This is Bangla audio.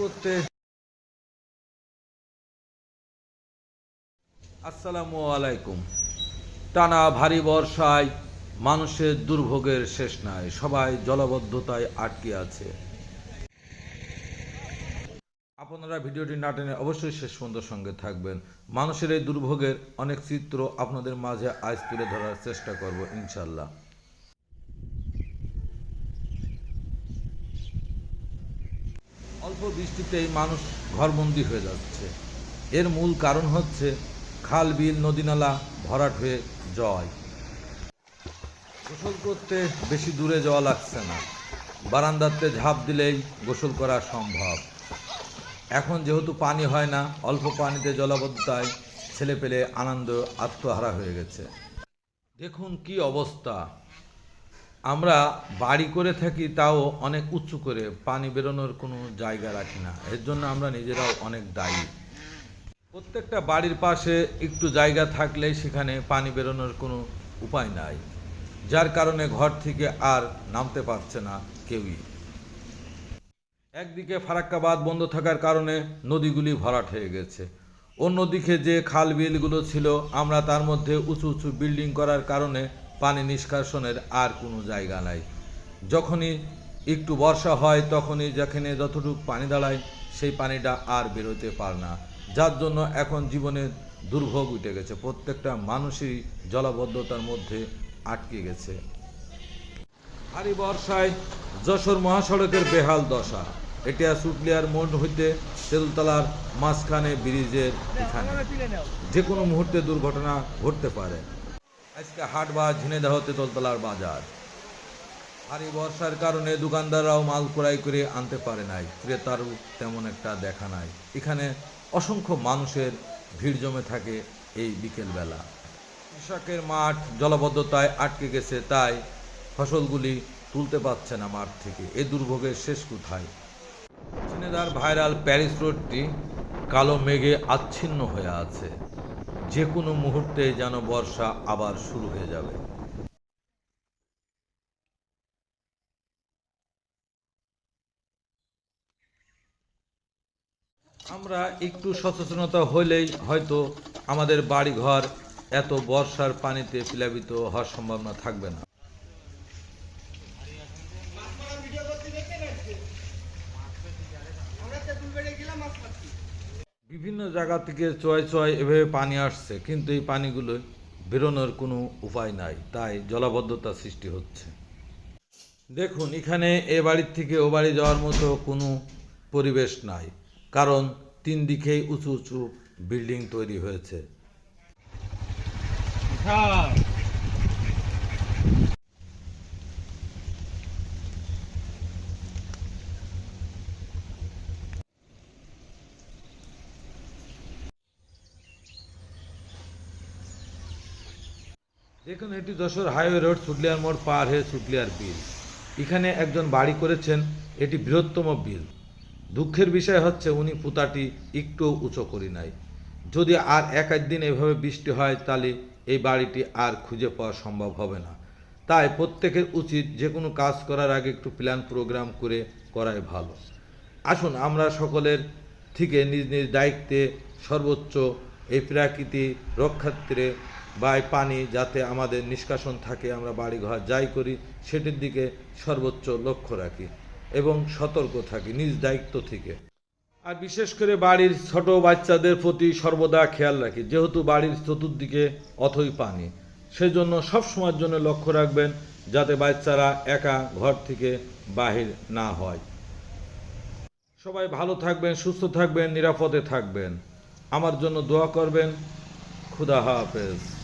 করতে। আসসালামু আলাইকুম। টানা ভারী বর্ষায় মানুষের দুর্ভোগের শেষ নাই, সবাই জলবদ্ধতায় আটকে আছে। আপনারা ভিডিওটি না টেনে অবশ্যই শেষ পর্যন্ত সঙ্গে থাকবেন। মানুষের এই দুর্ভোগের অনেক চিত্র আপনাদের মাঝে আজ তুলে ধরার চেষ্টা করব ইনশাল্লাহ অল্প বৃষ্টিতেই মানুষ ঘরবন্দি হয়ে যাচ্ছে। এর মূল কারণ হচ্ছে খাল, বিল, নদীনালা ভরাট হয়ে জয়। গোসল করতে বেশি দূরে যাওয়া লাগছে না। বারান্দাতে ঝাঁপ দিলেই গোসল করা সম্ভব। এখন যেহেতু পানি হয় না, অল্প পানিতে জলাবদ্ধতায় ছেলে পেলে আনন্দ, আত্মহারা হয়ে গেছে। দেখুন কি অবস্থা। আমরা বাড়ি করে থাকি তাও অনেক উঁচু করে, পানি বেরোনোর কোনো জায়গা রাখি না। এর জন্য আমরা নিজেরাও অনেক দায়ী। প্রত্যেকটা বাড়ির পাশে একটু জায়গা থাকলেই সেখানে পানি বেরোনোর কোনো উপায় নাই। যার কারণে ঘর থেকে আর নামতে পারছে না কেউই। একদিকে ফারাক্কা বাঁধ বন্ধ থাকার কারণে নদীগুলি ভরাট হয়ে গেছে। অন্যদিকে যে খাল বিলগুলো ছিল, আমরা তার মধ্যে উঁচু উঁচু বিল্ডিং করার কারণে পানি নিষ্কাশনের আর কোনো জায়গা নাই। যখনই একটু বর্ষা হয়, তখনই যেখানে যতটুকু পানি দাঁড়ায়, সেই পানিটা আর বেরোতে পারে না। যার জন্য এখন জীবনের দুর্ভোগ উঠে গেছে। প্রত্যেকটা মানুষই জলাবদ্ধতার মধ্যে আটকে গেছে। ভারী বর্ষায় যশোর মহাসড়কের বেহাল দশা। এটা সুটলিয়ার মোড় হইতে তেলতলার মাঝখানে ব্রিজের যে কোনো মুহূর্তে দুর্ঘটনা ঘটতে পারে। আজকে হাট বা ঝিনেদাহ তেতলতলার বাজার। ভারী বর্ষার কারণে দোকানদাররাও মাল ক্রয় করে আনতে পারে নাই। ক্রেতারও তেমন একটা দেখা নাই। এখানে অসংখ্য মানুষের ভিড় জমে থাকে এই বিকেলবেলা। কৃষকের মাঠ জলবদ্ধতায় আটকে গেছে, তাই ফসলগুলি তুলতে পারছে না মাঠ থেকে। এই দুর্ভোগের শেষ কোথায়? ঝিনেদার ভাইরাল প্যারিস রোডটি কালো মেঘে আচ্ছিন্ন হয়ে আছে। যে কোনো মুহূর্তে যেন বর্ষা আবার শুরু হয়ে যাবে। আমরা একটু সচেতনতা হইলেই হয়তো আমাদের বাড়িঘর এত বর্ষার পানিতে প্লাবিত হওয়ার সম্ভাবনা থাকবে না। বিভিন্ন জায়গা থেকে চয় চয় এভাবে পানি আসছে, কিন্তু এই পানিগুলো বেরোনোর কোনো উপায় নাই, তাই জলাবদ্ধতা সৃষ্টি হচ্ছে। দেখুন, এখানে এ বাড়ির থেকে ও বাড়ি যাওয়ার মতো কোনো পরিবেশ নাই, কারণ তিন দিকেই উঁচু উঁচু বিল্ডিং তৈরি হয়েছে। দেখুন, এটি যশোর হাইওয়ে রোড, সুটলিয়ার মোড় পার হয়ে সুটলিয়ার বিল। এখানে একজন বাড়ি করেছেন, এটি বৃহত্তম বিল। দুঃখের বিষয় হচ্ছে, উনি পুতাটি একটু উঁচু করি নাই। যদি আর এক দিন এভাবে বৃষ্টি হয়, তাহলে এই বাড়িটি আর খুঁজে পাওয়া সম্ভব হবে না। তাই প্রত্যেকের উচিত যে কোনো কাজ করার আগে একটু প্ল্যান প্রোগ্রাম করে করাই ভালো। আসুন, আমরা সকলের থেকে নিজ নিজ দায়িত্বে সর্বোচ্চ এই প্রাকৃতি রক্ষার্থে বা এই পানি যাতে আমাদের নিষ্কাশন থাকে, আমরা বাড়িঘর যাই করি, সেটির দিকে সর্বোচ্চ লক্ষ্য রাখি এবং সতর্ক থাকি নিজ দায়িত্ব থেকে। আর বিশেষ করে বাড়ির ছোট বাচ্চাদের প্রতি সর্বদা খেয়াল রাখি, যেহেতু বাড়ির চতুর্দিকে অথই পানি, সেজন্য সব সময়ের জন্য লক্ষ্য রাখবেন যাতে বাচ্চারা একা ঘর থেকে বাহির না হয়। সবাই ভালো থাকবেন, সুস্থ থাকবেন, নিরাপদে থাকবেন। আমার জন্য দোয়া করবেন। খুদা হাফেজ।